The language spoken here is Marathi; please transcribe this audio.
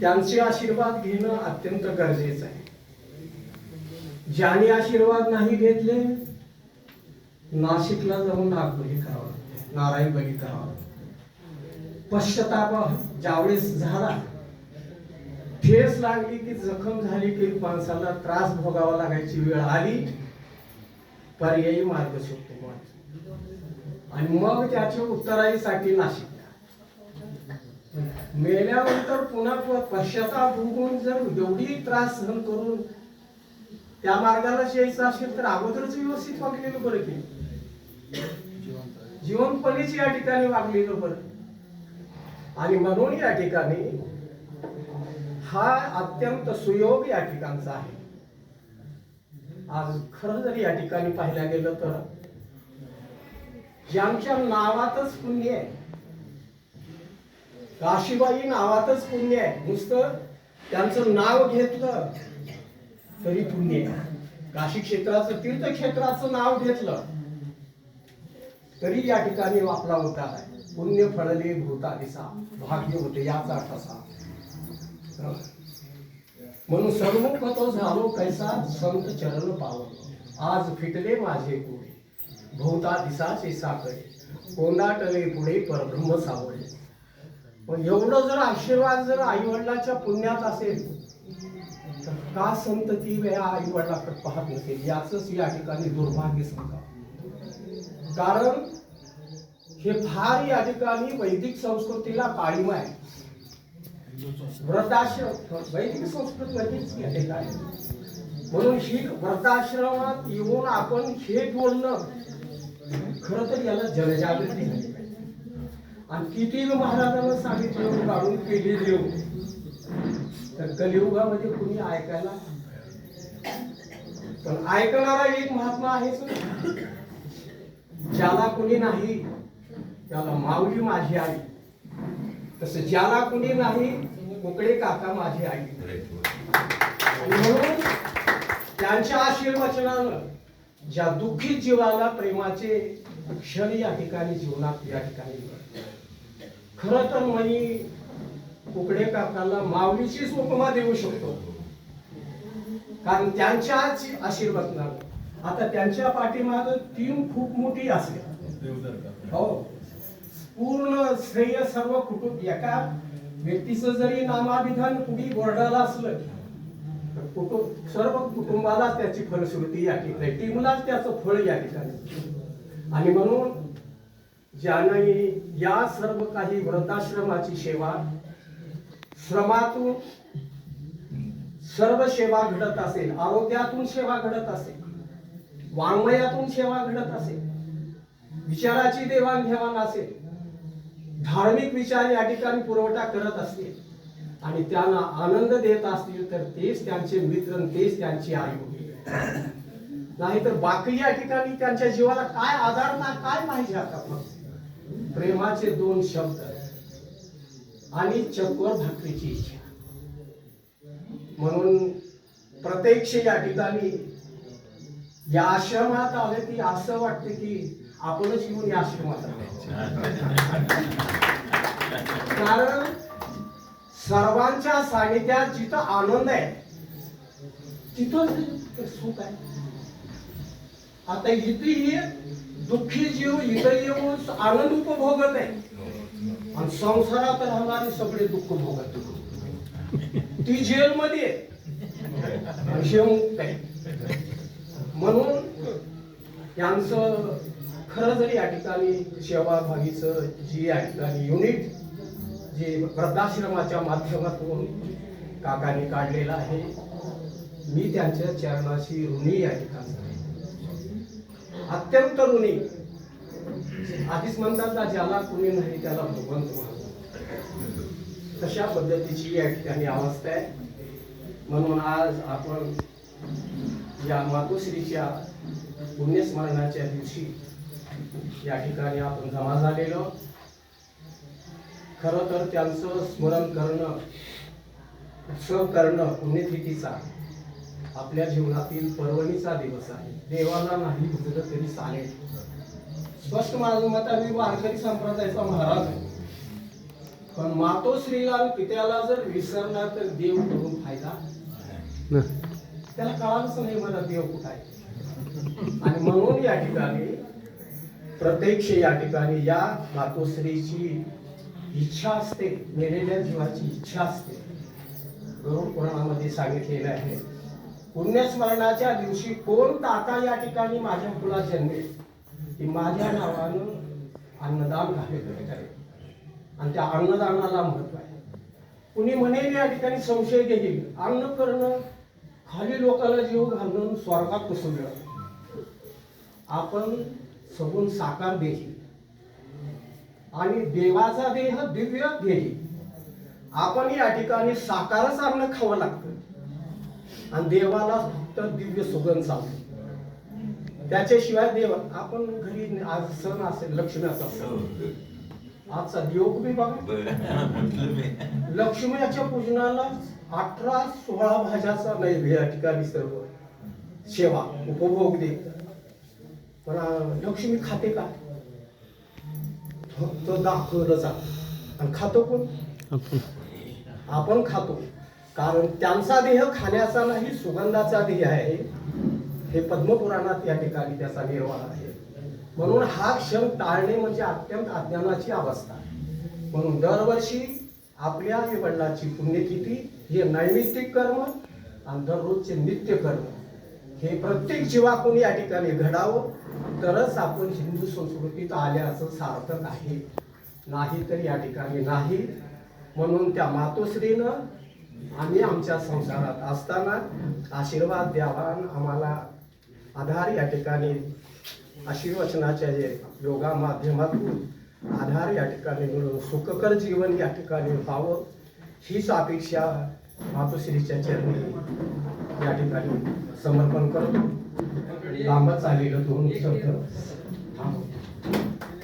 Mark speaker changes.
Speaker 1: त्यांचे आशीर्वाद घेणं अत्यंत गरजेचं आहे. ज्याने आशीर्वाद नाही घेतले नाशिकला जाऊन नागबली करावं लागते नारायण बली करावं लागते. पश्चाताप ज्यावेळेस झाला ठेस लागली की जखम झाली की माणसाला त्रास भोगावा लागायची वेळ आली पर्यायी मार्ग शोधतो आणि मग त्याच्या उत्तराईसाठी नाशिक. मेल्यानंतर पुन्हा प- पश्चाताप भोगून जर एवढी त्रास सहन करून त्या मार्गाला यायचं असेल तर अगोदरच व्यवस्थित वागलेलं बरं की. जीवनपणीच या ठिकाणी वागलेलं बरं. आणि म्हणून या ठिकाणी हा अत्यंत सुयोग या ठिकाणचा आहे. आज खरं जर या ठिकाणी पाहिलं गेलं तर ज्यांच्या नावातच पुण्य आहे काशीबाई नावातच पुण्य आहे. नुसतं त्यांचं नाव घेतलं तरी पुण्य आहे. काशी क्षेत्राचं तीर्थक्षेत्राचं नाव घेतलं तरी या ठिकाणी आपला होता. आहे पुण्य फळले भूता दिसा भाग्य होते याचा अर्थ असा म्हणून सर्वमुख तो झालो कैसा संत चरण पावलो आज फिटले माझे कोडे भोवता दिसाचे साकडे कोंडाटले पुढे परब्रह्म सावळे. पण एवढं जर आशीर्वाद जर आई वडिलाच्या पुण्यात असेल तर का संतती या आई वडिलाकडे पाहत नसेल? याच या ठिकाणी दुर्भाग्य सांगा कारण हे फार या ठिकाणी वैदिक संस्कृतीला काळीमा आहे. व्रताश्रम वैदिक संस्कृती वैदिक या ठिकाणी म्हणून ही व्रताश्रमात येऊन आपण हे बोलणं खरं तर याला जनजागृती झाली. आणि किती महाराजांना सांगितलं काढून केली देऊ तर कलियुगामध्ये कुणी ऐकायला पण ऐकणारा एक महात्मा आहेच ज्याला कुणी नाही त्याला माऊली माझी आई. तस ज्याला कुणी नाही कोकडे काका माझी आई. म्हणून त्यांच्या आशीर्वचनानं ज्या दुःखी जीवाला प्रेमाचे क्षण या ठिकाणी जीवनात या ठिकाणी खरं तर मी कुकडे काकाला माऊलीचीच उपमा देऊ शकतो. कारण त्यांच्याच आशीर्वादनानं आता त्यांच्या पाठीमाग टीम खूप मोठी असेल. हो. पूर्ण श्रेय सर्व कुटुंब एका व्यक्तीचं जरी नामाभिधान कुणी बोर्डाला असलं तर कुटुंब सर्व कुटुंबाला त्याची फलश्रुती या ठिकाणी टीमलाच त्याचं फळ या ठिकाणी. आणि म्हणून ज्याने या सर्व काही व्रताश्रमाची सेवा श्रमातून सर्व सेवा घडत असेल आरोग्यातून सेवा घडत असेल वाङ्मयातून सेवा घडत असेल विचाराची देवाणघेवाण असेल धार्मिक विचार या ठिकाणी पुरवठा करत असतील आणि त्यांना आनंद देत असतील तर तेच त्यांचे मित्र तेच त्यांची आई नाहीतर बाकी या ठिकाणी त्यांच्या जीवाला काय आधार ना काय पाहिजे आता प्रेमाचे दोन शब्द आणि चकोर भाकरीची इच्छा. म्हणून प्रत्यक्ष या ठिकाणी या आश्रमात आले की असं वाटतं की आपणच येऊन या आश्रमात राहायचं कारण सर्वांच्या सानिध्यात जिथं आनंद आहे तिथं सुख आहे. आता इथे दुःखी जीव इथं येऊन आनंद उपभोगत आहे. आणि संसारात राहणारे सगळे दुःख भोगत ती जेलमध्ये आहे. आहे. म्हणून यांचं खरं जरी या ठिकाणी सेवाभावीचं जी या ठिकाणी युनिट जे वृद्धाश्रमाच्या माध्यमातून काकाने काढलेलं आहे मी त्यांच्या चरणाशी ऋणी या ठिकाणी अत्यंत ऋणी आधीच म्हणतात ना ज्याला कुणी नाही त्याला भगवंत म्हणतो तशा पद्धतीची या ठिकाणी अवस्था आहे. म्हणून आज आपण या मातोश्रीच्या पुण्यस्मरणाच्या दिवशी या ठिकाणी आपण जमा झालेलो. खरं तर त्यांचं स्मरण करणं उत्सव करणं पुण्यतिथीचा आपल्या जीवनातील पर्वणीचा दिवस आहे. देवाला नाही भुजलं तरी चालेल. स्पष्ट माझं मत आहे मी वारकरी संप्रदायाचा महाराज आहे. पण मातोश्रीला आणि पित्याला जर विसरला तर देव करून फायदा त्याला कळालंच नाही मला देव कुठं आहे. आणि म्हणून या ठिकाणी प्रत्यक्ष या ठिकाणी या मातोश्रीची इच्छा असते मेलेल्या जीवाची इच्छा असते. गरुड पुराणामध्ये सांगितलेलं आहे पुण्यस्मरणाच्या दिवशी कोण ताता या ठिकाणी माझ्या मुला जन्मेल? की माझ्या नावानं अन्नदान घालत आणि त्या अन्नदानाला महत्त्व आहे. कुणी म्हणेल या ठिकाणी संशय घेईल? अन्न करणं खाली लोकांना जीव घालून स्वर्गात बसवलं आपण सगून साकार देही आणि देवाचा देह दिव्य देही आपण या ठिकाणी साकारच अन्न खावं लागतं. आणि देवाला फक्त दिव्य सुगंध चालतो. त्याच्याशिवाय देव आपण घरी आज सण असेल लक्ष्मीचा सण आजचा योग बी बघा. लक्ष्मीच्या पूजनाला अठरा सोळा भाज्याचा नैवेद्य या ठिकाणी सर्व सेवा उपभोग दे पण लक्ष्मी खाते का? फक्त दाखवलं जात. आणि खातो कोण? आपण खातो. कारण त्यांचा देह खाण्याचा नाही सुगंधाचा देह आहे. हे पद्मपुराणात या ठिकाणी त्याचा निर्वाह आहे. म्हणून हा क्षण टाळणे म्हणजे अत्यंत अज्ञानाची अवस्था. म्हणून दरवर्षी आपल्या आई वडिलांची पुण्यतिथी हे नैमित्तिक कर्म आणि दररोजचे नित्य कर्म. हे प्रत्येक जीवाकून या ठिकाणी घडावं. तरच आपण हिंदू संस्कृतीत आल्याचं सार्थक आहे. नाही तर या ठिकाणी नाही. म्हणून त्या मातोश्रीनं आम्ही आमच्या संसारात असताना आशीर्वाद द्यावा आम्हाला आधार या ठिकाणी आशीर्वचनाच्या जे योगा माध्यमातून आधार या ठिकाणी मिळून सुखकर जीवन या ठिकाणी व्हावं हीच अपेक्षा मातोश्रीच्या चरणी या ठिकाणी समर्पण करतो. लांबच आलेलं दोन शब्द